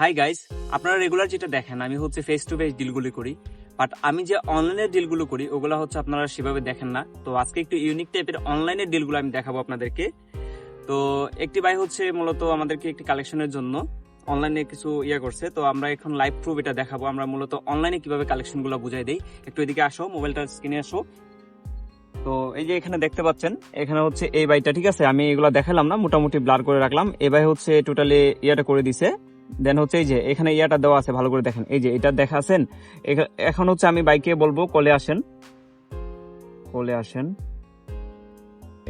Hi guys আপনারা regular যেটা দেখেন, আমি হচ্ছে ফেস টু ফেস ডিলগুলো করি বাট আমি যে অনলাইনের ডিলগুলো করি, ওগুলো হচ্ছে আপনারা সেভাবে দেখেন না। তো আজকে একটু ইউনিক টাইপের অনলাইনের ডিলগুলো আমি দেখাবো আপনাদেরকে। তো একটি বাই হচ্ছে মূলত আমাদেরকে একটি কালেকশনের জন্য অনলাইনে কিছু ইয়ে করছে। তো আমরা এখন লাইভ প্রুফ এটা দেখাবো। আমরা মূলত অনলাইনে কীভাবে কালেকশনগুলো বুঝাই দিই। একটু এদিকে আসো মোবাইলটা স্ক্রিনে আসো। তো এই যে এখানে দেখতে পাচ্ছেন, এখানে হচ্ছে এই বাইটা ঠিক আছে? আমি এগুলো দেখালাম না, মোটামুটি ব্লার করে রাখলাম। এই ভাই হচ্ছে টোটালি ইয়েটা করে দিছে। দেন হচ্ছে এই যে, এখানে ইয়াটা দেওয়া আছে, ভালো করে দেখেন। এই যে, এটা দেখা আছেন এখন হচ্ছে আমি বাইকে বলব, কলে আসেন। কলে আসেন।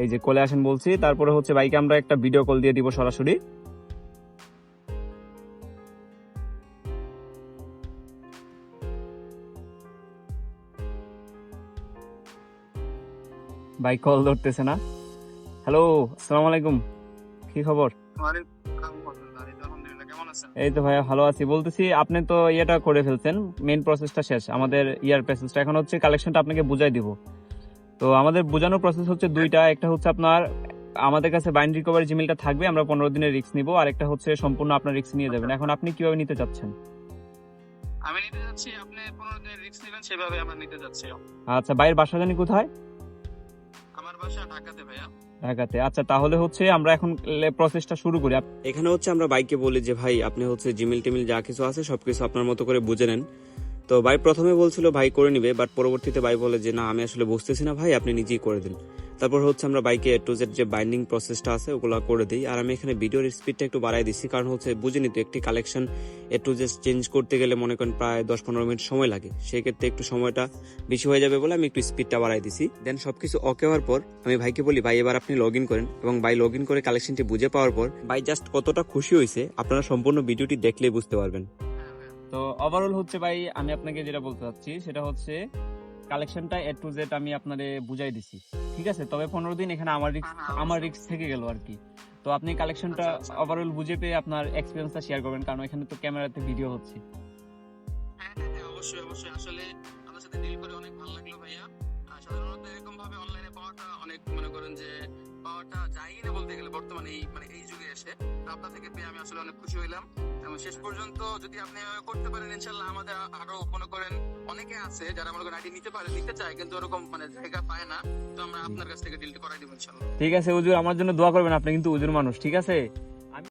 এই যে, কলে আসেন বলছি, তারপরে হচ্ছে বাইকে আমরা একটা ভিডিও কল দিয়ে দিব সরাসরি। বাইক কল ধরতেছে না। হ্যালো আসসালামু আলাইকুম। কি খবর? এই তো ভাইয়া ভালো আছি। বলতেছি আপনি তো ইয়েটা করে ফেলছেন মেইন প্রসেসটা শেষ। আমাদের ইয়ার প্রসেসটা এখন হচ্ছে কালেকশনটা আপনাকে বুঝাই দিব। তো আমাদের বোঝানোর প্রসেস হচ্ছে দুইটা। একটা হচ্ছে আপনার আমাদের কাছে বাইন্ড রিকভারি জিমেলটা থাকবে আমরা পনেরো দিনের রিস্ক নিব। আর একটা হচ্ছে সম্পূর্ণ আপনার রিস্ক নিয়ে যাবেন। এখন আপনি কীভাবে নিতে চাচ্ছেন? আমি নিতে যাচ্ছি আপনি পনেরো দিনের রিস্ক নেবেন সেভাবে আমরা নিতে যাচ্ছি। আচ্ছা বাইরের বাসা জানি কোথায়? ঢাকাতে আচ্ছা তাহলে হচ্ছে আমরা এখন প্রসেসটা শুরু করি। এখানে হচ্ছে আমরা বাইকে বলি যে, ভাই, আপনি হচ্ছে জিমেল টিমিল যা কিছু আছে সবকিছু আপনার মতো করে বুঝে নেন। তো ভাই প্রথমে বলছিল, ভাই, করে নিবে। বাট পরবর্তীতে ভাই বলে যে, না, আমি আসলে বুঝতেছি না ভাই, আপনি নিজেই করে দিন। তারপর হচ্ছে আমরা বাইকে টু জেড যে বাইন্ডিং প্রসেসটা আছে, ওগুলো করে দিই। আর আমি এখানে ভিডিওর স্পিডটা একটু বাড়াই দিচ্ছি কারণ হচ্ছে বুঝিনি তো একটি collection A to Z change করতে গেলে মনে করেন প্রায় দশ পনেরো মিনিট সময় লাগে। সেক্ষেত্রে একটু সময়টা বেশি হয়ে যাবে বলে আমি একটু স্পিডটা বাড়াই দিছি। দেন সবকিছু ওকে হওয়ার পর আমি ভাইকে বলি, ভাই, এবার আপনি লগ ইন করেন। এবং ভাই লগ ইন করে কালেকশনটি বুঝে পাওয়ার পর, ভাই জাস্ট কতটা খুশি হয়েছে আপনারা সম্পূর্ণ ভিডিওটি দেখলেই বুঝতে পারবেন। তো ওভারঅল হচ্ছে ভাই, আমি আপনাকে যেটা বলতে চাচ্ছি, সেটা হচ্ছে কালেকশনটা এ টু জেড আমি আপনাদের বুঝাই দিছি। ঠিক আছে? তবে পনেরো দিন এখানে আমার রিস্ক হ্যাঁ, হ্যাঁ, আমার রিস্ক থেকে গেল আর কি। তো আপনি কালেকশনটা আচ্ছা, আচ্ছা। ওভারঅল বুঝে পেয়ে আপনার এক্সপিরিয়েন্সটা শেয়ার করবেন কারণ এখানে তো ক্যামেরাতে ভিডিও হচ্ছে। হ্যাঁ হ্যাঁ হ্যাঁ, অবশ্যই অবশ্যই। আসলে আপনার সাথে ডিল করে অনেক ভালো লাগল ভাইয়া। সাধারণত এরকম ভাবে অনলাইনে পাওয়াটা অনেক মনে করেন যে পাওয়াটা যায়ই না বলতে গেলে বর্তমানে এই মানে এই যুগে এসে তো আপনার থেকে পেয়ে আমি আসলে অনেক খুশি হইলাম। এবং শেষ পর্যন্ত যদি আপনি করতে পারেন ইনশাল্লাহ আমাদের আরও মনে করেন। অনেকে আছে যারা মনে করেন আইডি নিতে পারে, নিতে চায়, কিন্তু ওরকম মানে জায়গা পায় না। তো আমরা আপনার কাছ থেকে ডিলটি করাই দিব ইনশাল্লাহ ঠিক আছে উজুর আমার জন্য দোয়া করবেন, আপনি কিন্তু উজুর মানুষ, ঠিক আছে?